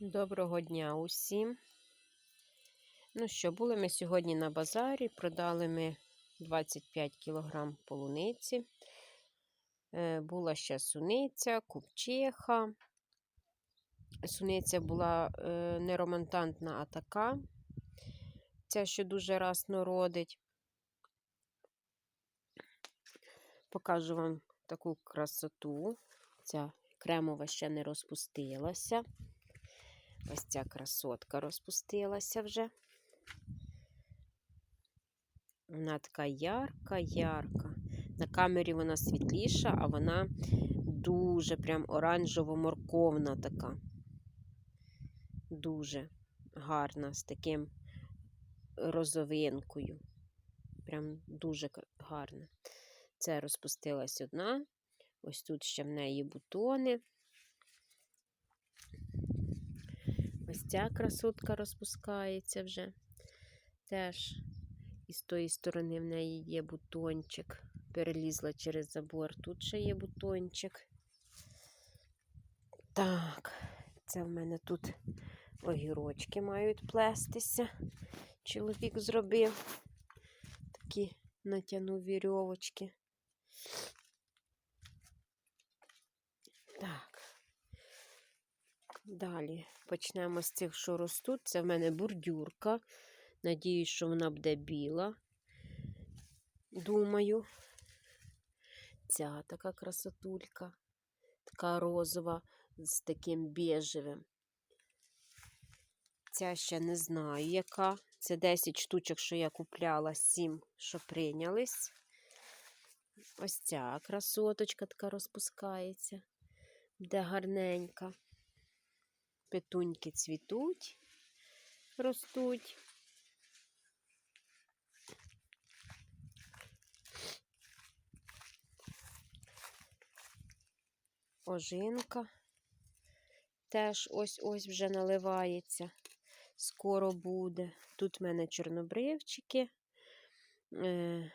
Доброго дня усім. Ну що, були ми сьогодні на базарі, продали ми 25 кг полуниці. Е, Була ще суниця, купчиха. Суниця була е, не романтантна, а така. Ця, що дуже расно родить. Покажу вам таку красоту. Ця кремова ще не розпустилася. Ось ця красотка розпустилася вже. Вона така ярка, ярка. На камері вона світліша, а вона дуже прям оранжево-морковна така. Дуже гарна, з таким розовинкою. Прям дуже гарна. Це розпустилась одна. Ось тут ще в неї бутони. Ось ця красотка розпускається вже. Теж із тої сторони в неї є бутончик. Перелізла через забор. Тут ще є бутончик. Так, це в мене тут огірочки мають плестися. Чоловік зробив. Такі натягнув вірьовочки. Так. Далі почнемо з цих, що ростуть. Це в мене бордюрка. Надіюсь, що вона буде біла. Думаю. Ця така красотулька, така розова з таким біжевим. Ця ще не знаю, яка. Це 10 штучок, що я купляла, 7, що прийнялись. Ось ця красоточка така розпускається, де гарненька. Петуньки цвітуть, ростуть. Ожинка теж ось-ось вже наливається. Скоро буде. Тут в мене чорнобривчики, е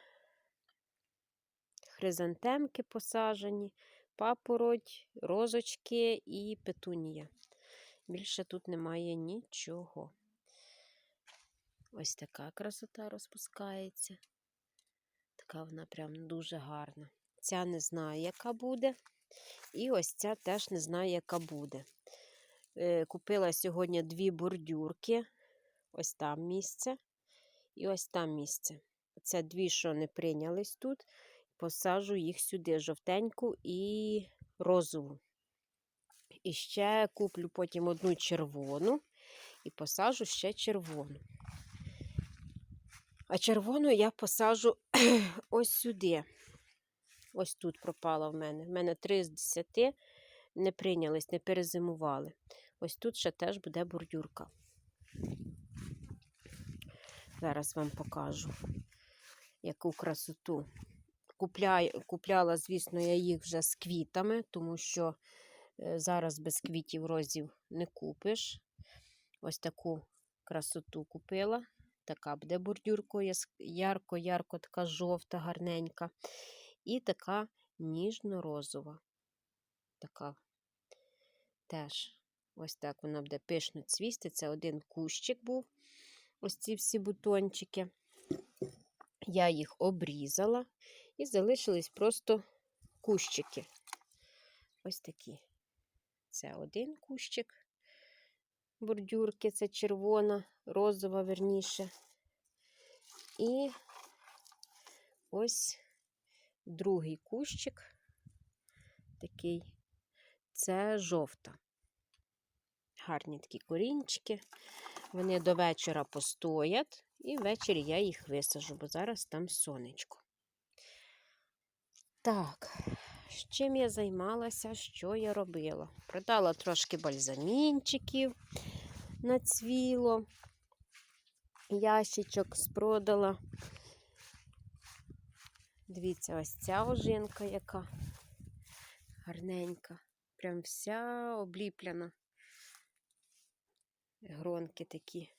хризантемки посажені, папороть, розочки і петунія. Більше тут немає нічого. Ось така красота розпускається. Така вона прям дуже гарна. Ця не знаю, яка буде. І ось ця теж не знаю, яка буде. Е, Купила сьогодні дві бордюрки. Ось там місце. І ось там місце. Це дві, що не прийнялись тут. Посажу їх сюди жовтеньку і розову. І ще куплю потім одну червону і посажу ще червону. А червону я посажу ось сюди. Ось тут пропала в мене. В мене 3 з 10 не прийнялись, не перезимували. Ось тут ще теж буде бордюрка. Зараз вам покажу, яку красоту. Купляю, купляла, звісно, я їх вже з квітами, тому що зараз без квітів розів не купиш. Ось таку красоту купила. Така буде бордюркою, ярко-ярко, така жовта, гарненька. І така ніжно-розова. Така теж ось так вона буде пишно цвісти. Це один кущик був. Ось ці всі бутончики. Я їх обрізала і залишились просто кущики. Ось такі. Це один кущик. Бордюрки, це червона, розова, верніше. І ось другий кущик, такий, це жовта. Гарні такі корінчики. Вони до вечора постоять, і ввечері я їх висажу, бо зараз там сонечко. Так, чим я займалася, що я робила? Продала трошки бальзамінчиків на цвіло, ящичок спродала. Дивіться, ось ця ожинка, яка гарненька. Прям вся обліпляна. Гронки такі.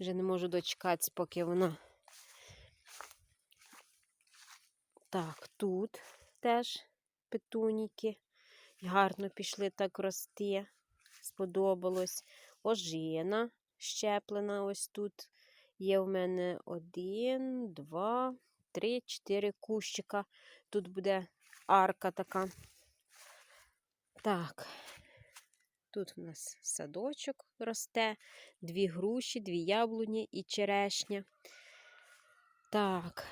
Вже не можу дочекатися, поки вона. Так, тут теж петуніки. Гарно пішли так рости. Сподобалось. ожина щеплена. Ось тут є в мене один, два, три, чотири кущика. Тут буде арка така. Так, тут у нас садочок росте, дві груші, дві яблуні і черешня. Так.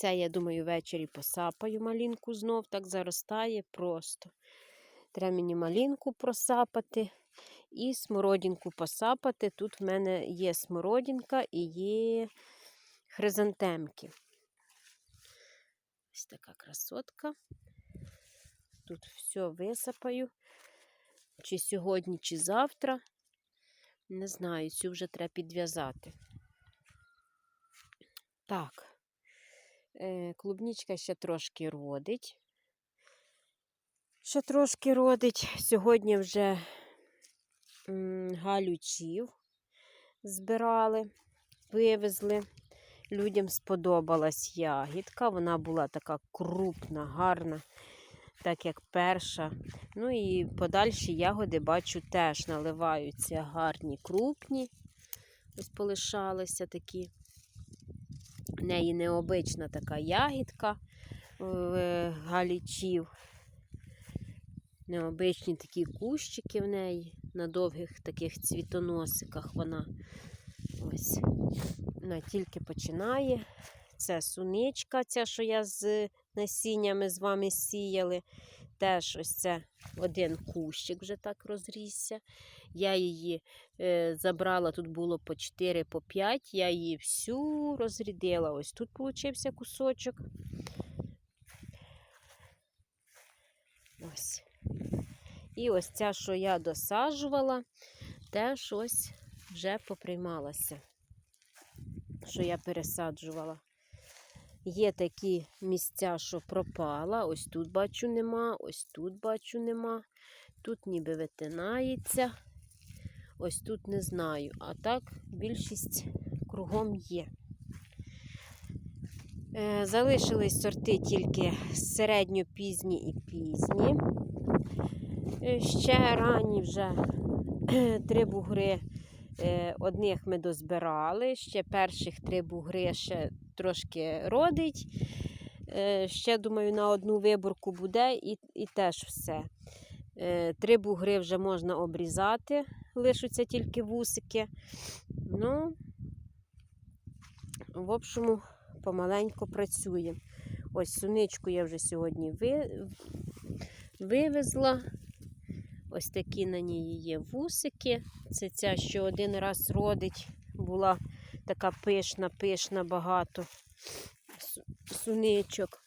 Це, я думаю, ввечері посапаю малінку знов, так заростає просто. Треба мені малінку просапати і смородинку посапати. Тут в мене є смородинка і є хризантемки. Ось така красотка. Тут все висапаю. Чи сьогодні, чи завтра. Не знаю, цю вже треба підв'язати. Так. Е, Клубнічка ще трошки родить. Ще трошки родить. Сьогодні вже галючів збирали, вивезли. Людям сподобалась ягідка. Вона була така крупна, гарна, так як перша. Ну і подальші ягоди, бачу, теж наливаються гарні, крупні. Ось полишалися такі. В неї необична така ягідка в галічів. Необичні такі кущики в неї на довгих таких цвітоносиках вона ось вона тільки починає. Це суничка, ця, що я з насіннями з вами сіяли. Теж ось це один кущик вже так розрісся. Я її е, забрала, тут було по 4, по 5, я її всю розрідила. Ось тут получився кусочок. Ось. І ось ця, що я досаджувала, теж ось вже поприймалася, що я пересаджувала. Є такі місця, що пропала. Ось тут бачу нема, ось тут бачу нема. Тут ніби витинається. Ось тут не знаю. А так більшість кругом є. Е, Залишились сорти тільки середньо-пізні і пізні. Е, Ще ранні вже три бугри. Е, Одних ми дозбирали, ще перших три бугри ще трошки родить. Ще, думаю, на одну виборку буде і, і теж все. Три бугри вже можна обрізати, лишаться тільки вусики. Ну, в общому, помаленьку працюємо. Ось суничку я вже сьогодні ви... вивезла. Ось такі на ній є вусики. Це ця, що один раз родить, була така пишна, пишна, багато суничок.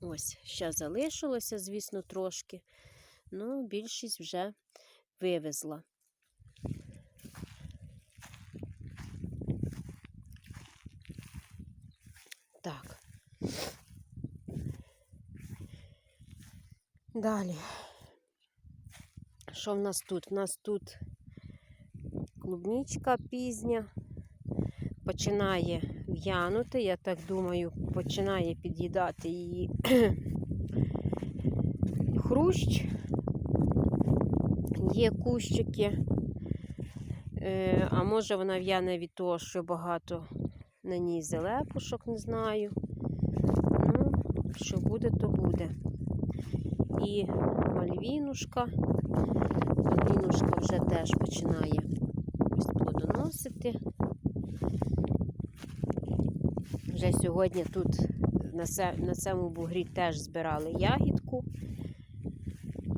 Ось, ще залишилося, звісно, трошки. Ну, більшість вже вивезла. Так. Далі. Що в нас тут? В нас тут клубничка пізня, починає в'янути, я так думаю, починає під'їдати її хрущ. Є кущики, Е, а може вона в'яне від того, що багато на ній зелепушок, не знаю. Ну, що буде, то буде. І мальвінушка. Мальвінушка вже теж починає ось плодоносити. Вже сьогодні тут на, на цьому бугрі теж збирали ягідку.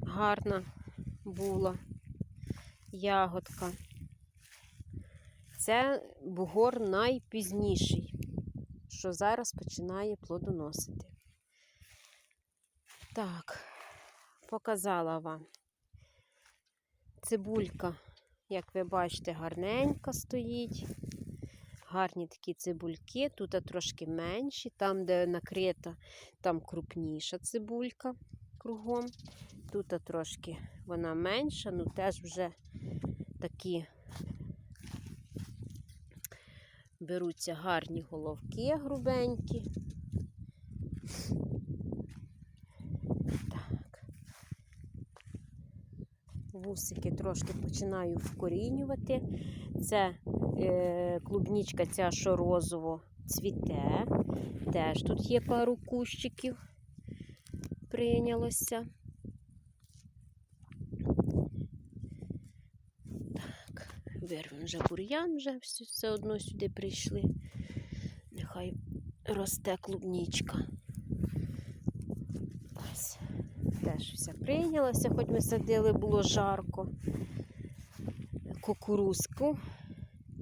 Гарна була ягодка. Це бугор найпізніший, що зараз починає плодоносити. Так, показала вам. Цибулька, як ви бачите, гарненька стоїть. Гарні такі цибульки. Тут трошки менші, там, де накрита, там крупніша цибулька кругом. Тут трошки вона менша, ну теж вже такі беруться гарні головки грубенькі. Так. вусики трошки починаю вкорінювати. Це е, клубнічка ця, що розово цвіте. Теж тут є пару кущиків. Прийнялося. Так, вирвемо вже бур'ян, вже все, все одно сюди прийшли. Нехай росте клубнічка. Ось. Теж вся прийнялася, хоч ми садили, було жарко. Кукурузку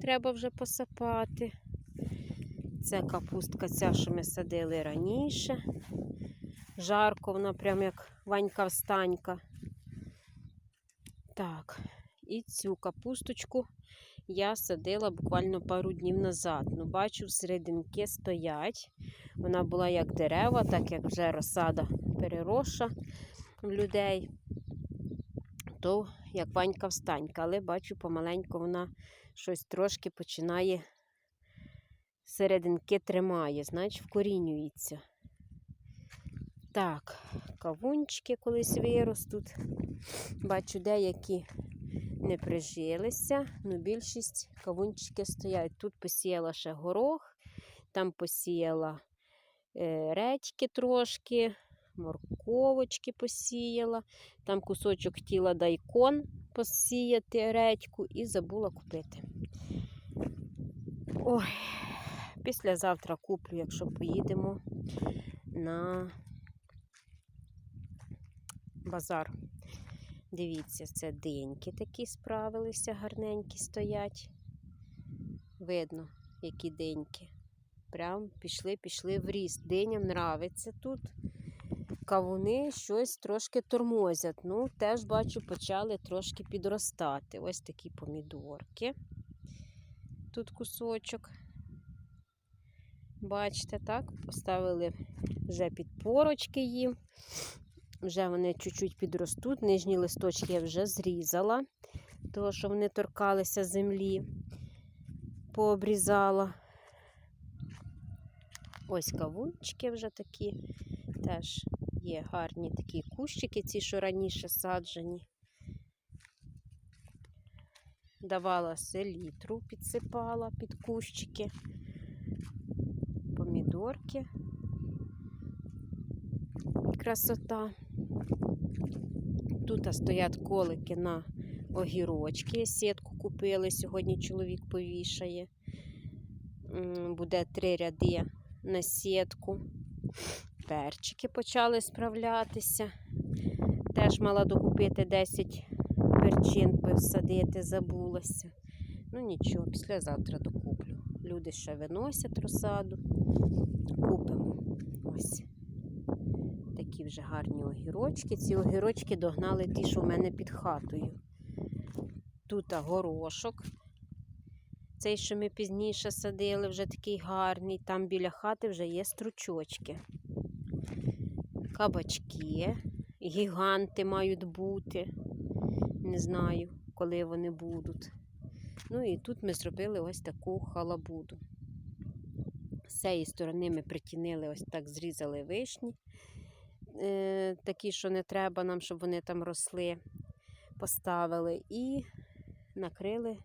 треба вже посапати. Це капустка ця, що ми садили раніше. Жарко, вона прям як ванька встанька. Так, і цю капусточку я садила буквально пару днів назад. Ну, бачу, всерединки стоять. Вона була як дерева, так як вже розсада переросша в людей, то як ванька встанька. Але бачу, помаленьку вона щось трошки починає серединки тримає, значить вкорінюється. Так, кавунчики колись виростуть. Бачу, деякі не прижилися, але більшість кавунчики стоять. Тут посіяла ще горох, там посіяла е, редьки трошки, морковочки посіяла, там кусочок хотіла дайкон посіяти редьку і забула купити. Ой, післязавтра куплю, якщо поїдемо на базар. Дивіться, це диньки такі справилися, гарненькі стоять. Видно, які диньки. Прям пішли, пішли в ріст. Диням нравиться тут. Кавуни щось трошки тормозять. Ну, теж бачу, почали трошки підростати. Ось такі помідорки. Тут кусочок. Бачите, так, поставили вже підпорочки їм. Вже вони чуть-чуть підростуть. Нижні листочки я вже зрізала, тому що вони торкалися землі, пообрізала. Ось кавунчики вже такі. Теж є гарні такі кущики, ці, що раніше саджені. Давала селітру, підсипала під кущики, помідорки. Красота. Тут стоять колики на огірочки. Сітку купили. Сьогодні чоловік повішає. Буде три ряди на сітку. Перчики почали справлятися. Теж мала докупити 10 перчин посадити, забулася. Ну нічого, післязавтра докуплю. Люди ще виносять розсаду. Купимо. Ось вже гарні огірочки. Ці огірочки догнали ті, що в мене під хатою. Тут горошок. Цей, що ми пізніше садили, вже такий гарний. Там біля хати вже є стручочки. Кабачки. Гіганти мають бути. Не знаю, коли вони будуть. Ну і тут ми зробили ось таку халабуду. З цієї сторони ми притінили, ось так зрізали вишні. Е, такі, що не треба нам, щоб вони там росли, поставили і накрили,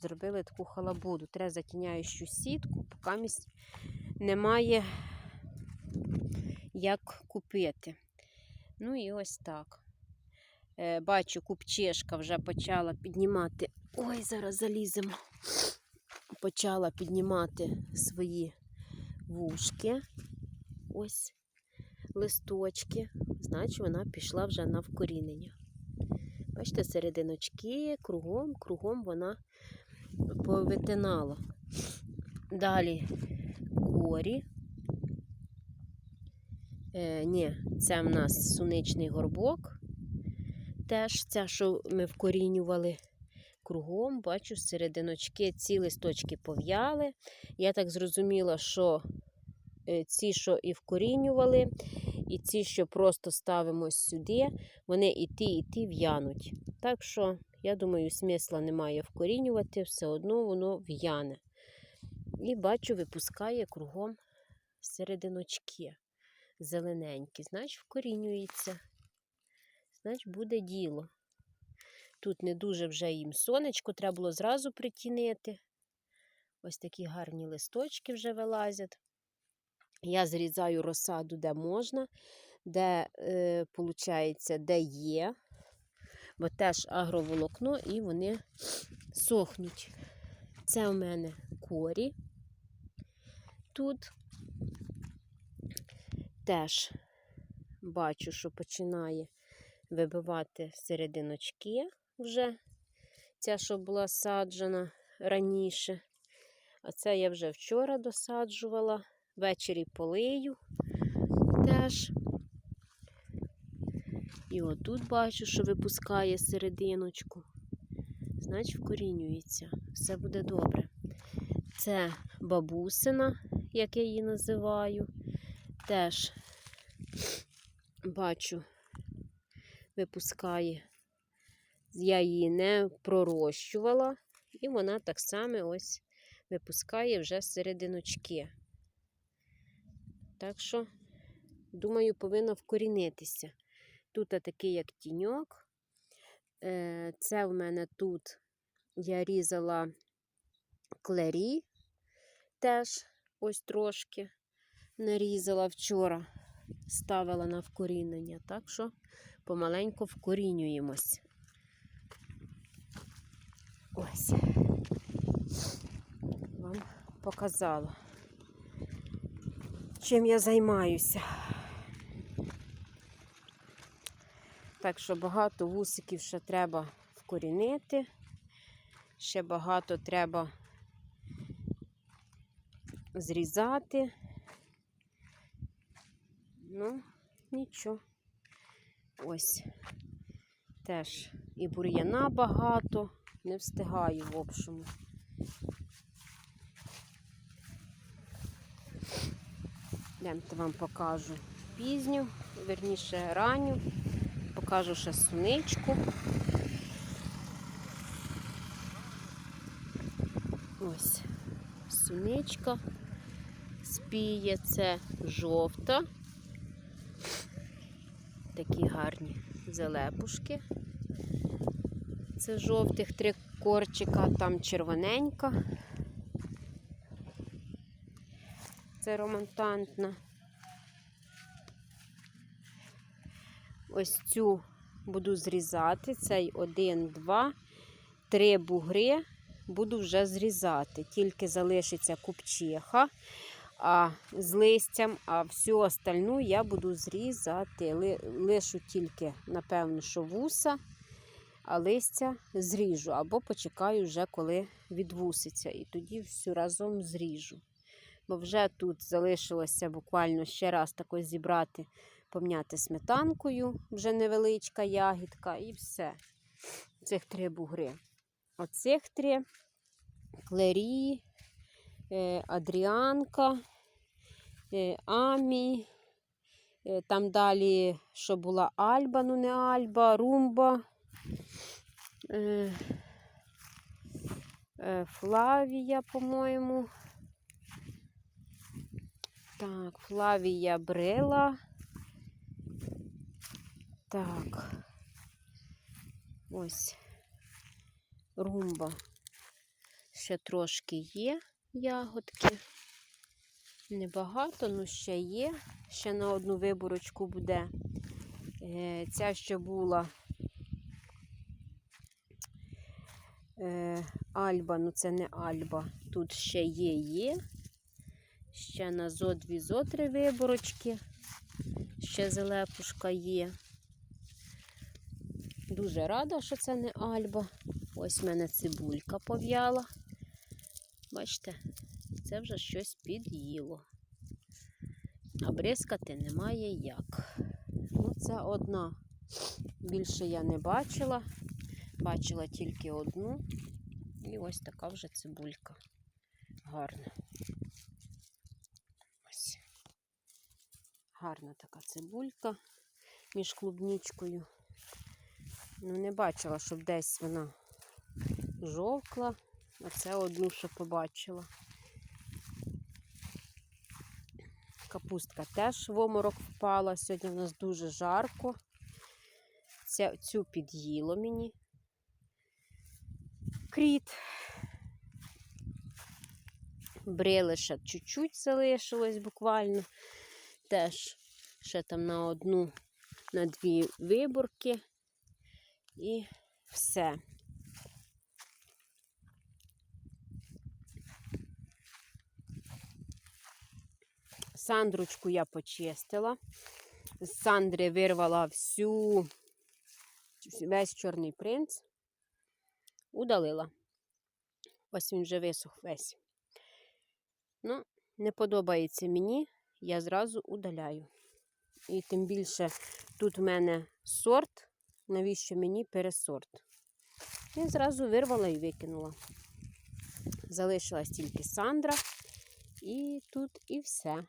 зробили таку халабуду. Треба затіняючу сітку, поки немає як купити. Ну і ось так. Е, бачу, купчешка вже почала піднімати. Ой, зараз заліземо. Почала піднімати свої вушки. Ось листочки, значить вона пішла вже на вкорінення. Бачите, серединочки, кругом, кругом вона повитинала. Далі корі. Е, Ні, це в нас суничний горбок. Теж ця, що ми вкорінювали кругом, бачу, серединочки ці листочки пов'яли. Я так зрозуміла, що ці, що і вкорінювали, і ці, що просто ставимо сюди, вони і ті, і ті в'януть. Так що, я думаю, смисла немає вкорінювати, все одно воно в'яне. І бачу, випускає кругом серединочки зелененькі. Значить, вкорінюється. Значить, буде діло. Тут не дуже вже їм сонечко, треба було зразу притінити. Ось такі гарні листочки вже вилазять. Я зрізаю розсаду, де можна, де, е, де є, бо теж агроволокно і вони сохнуть. Це у мене корі. Тут теж бачу, що починає вибивати серединочки вже. Ця, що була саджена раніше. А це я вже вчора досаджувала. Ввечері полию теж. І отут бачу, що випускає серединочку. Значить, вкорінюється. Все буде добре. Це бабусина, як я її називаю. Теж бачу, випускає. Я її не пророщувала, і вона так само ось випускає вже серединочки. Так що, думаю, повинна вкорінитися. Тут такий, як тіньок. Е, Це в мене тут я різала клері, теж ось трошки нарізала вчора, ставила на вкорінення. Так що помаленьку вкорінюємось. Ось. Вам показала, чим я займаюся. Так що багато вусиків ще треба вкорінити. Ще багато треба зрізати. Ну, нічого. Ось. Теж і бур'яна багато, не встигаю в общому. Йдемте вам покажу пізню, верніше ранню, покажу ще суничку. Ось суничка спіє, це жовта. Такі гарні залепушки. Це жовтих три корчика, там червоненька. Це романтантна. Ось цю буду зрізати. Цей один, два, три бугри буду вже зрізати. Тільки залишиться купчиха а, з листям, а всю остальну я буду зрізати. Лишу тільки, напевно, що вуса, а листя зріжу або почекаю вже, коли відвуситься. І тоді всю разом зріжу. Бо вже тут залишилося буквально ще раз тако зібрати, помняти сметанкою, вже невеличка ягідка, і все. Цих три бугри. Оцих три Клері, е, Адріанка, е, Амі. е, Там далі, що була Альба, ну не Альба, Румба, Флавія, по-моєму. Так, Флавія Брела. Так. Ось. Румба. Ще трошки є ягодки. Небагато, але ще є. Ще на одну виборочку буде. Е, Ця, що була е, Альба, ну це не Альба. Тут ще є, є. Ще на зо дві зо три виборочки. Ще зелепушка є. Дуже рада, що це не Альба. Ось в мене цибулька пов'яла. Бачите, це вже щось під'їло. А бризкати немає як. Ну, це одна. Більше я не бачила. Бачила тільки одну. І ось така вже цибулька. Гарна. Ось. Гарна така цибулька між клубнічкою. Ну, не бачила, щоб десь вона жовкла. А це одну, що побачила. Капустка теж в оморок впала. Сьогодні в нас дуже жарко. Ця, цю під'їло мені. кріт. Брили ще чуть-чуть залишилось буквально. Теж ще там на одну, на дві виборки. І все. Сандручку я почистила. З Сандри вирвала всю весь чорний принц, удалила. Ось він вже висох весь. Ну, не подобається мені, я зразу удаляю. І тим більше тут в мене сорт, навіщо мені пересорт. Я зразу вирвала і викинула. Залишилась тільки Сандра, і тут і все.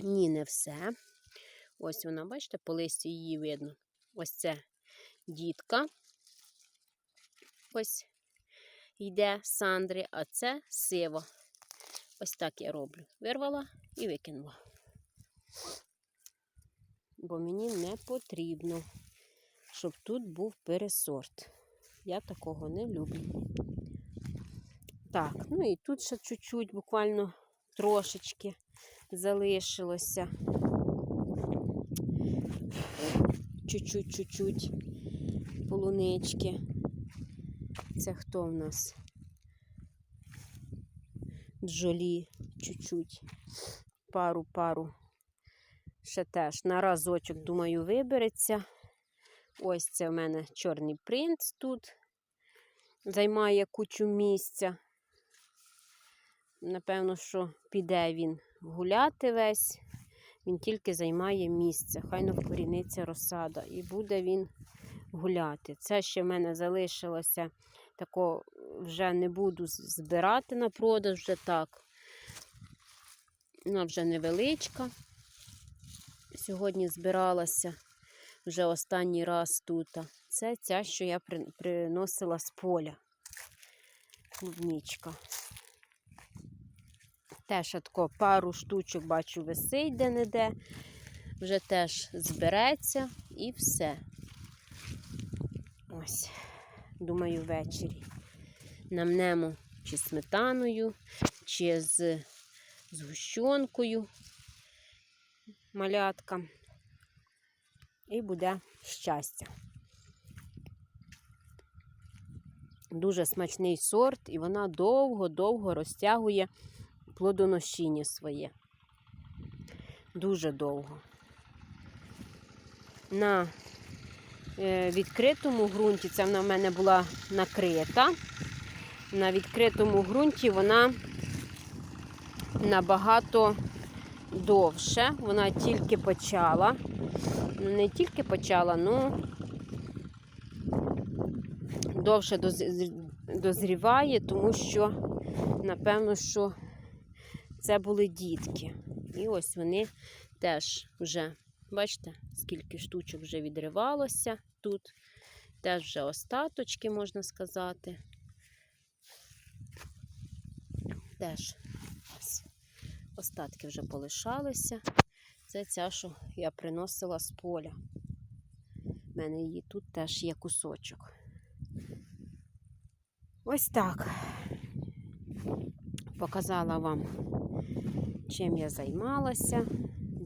Ні, не все. Ось вона, бачите, по листі її видно. Ось це дітка. Ось йде Сандри, а це сива. Ось так я роблю. Вирвала і викинула. Бо мені не потрібно, щоб тут був пересорт. Я такого не люблю. Так, ну і тут ще чуть-чуть, буквально трошечки залишилося. Чуть-чуть-чуть полунички. Це хто в нас? Джолі чуть-чуть. Пару-пару. Ще теж на разочок, думаю, вибереться. Ось це в мене чорний принц тут. Займає кучу місця. Напевно, що піде він гуляти весь. Він тільки займає місце. Хай не вкоріниться розсада. І буде він гуляти. Це ще в мене залишилося. Тако вже не буду збирати на продаж вже так. Вона вже невеличка. Сьогодні збиралася вже останній раз тут. Це ця, що я приносила з поля. Клубничка. Теж тако пару штучок бачу висить де-не-де. Вже теж збереться і все. Ось, думаю, ввечері. Намнемо чи сметаною, чи з згущенкою малятка. І буде щастя. Дуже смачний сорт, і вона довго-довго розтягує плодоношіння своє. Дуже довго. На відкритому ґрунті, це вона в мене була накрита. На відкритому ґрунті вона набагато довше. Вона тільки почала. Ну, не тільки почала, ну довше дозріває, тому що, напевно, що це були дітки. І ось вони теж вже, бачите, скільки штучок вже відривалося тут. Теж вже остаточки, можна сказати. Теж остатки вже полишалися. Це ця, що я приносила з поля. У мене її тут теж є кусочок. Ось так. Показала вам, чим я займалася,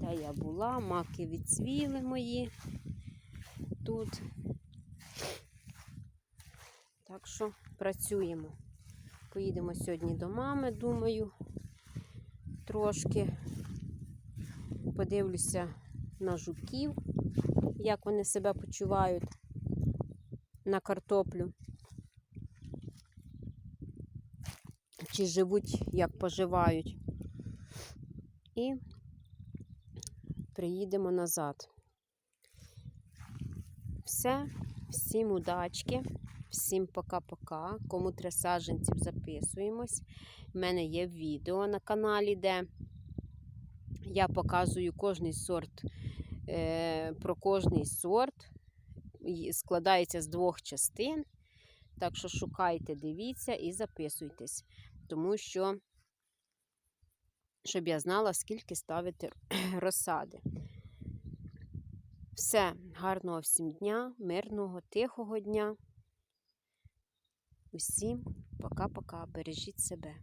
де я була, маки відцвіли мої тут. Так що працюємо. Поїдемо сьогодні до мами, думаю, трошки подивлюся на жуків, як вони себе почувають на картоплю. Чи живуть, як поживають. І приїдемо назад. Все, всім удачки, всім пока-пока. Кому три саджанців записуємось. У мене є відео на каналі, де я показую кожний сорт, е, про кожний сорт. Складається з двох частин. Так що шукайте, дивіться і записуйтесь. Тому що, щоб я знала, скільки ставити розсади. Все, гарного всім дня, мирного, тихого дня. Усім пока-пока, бережіть себе.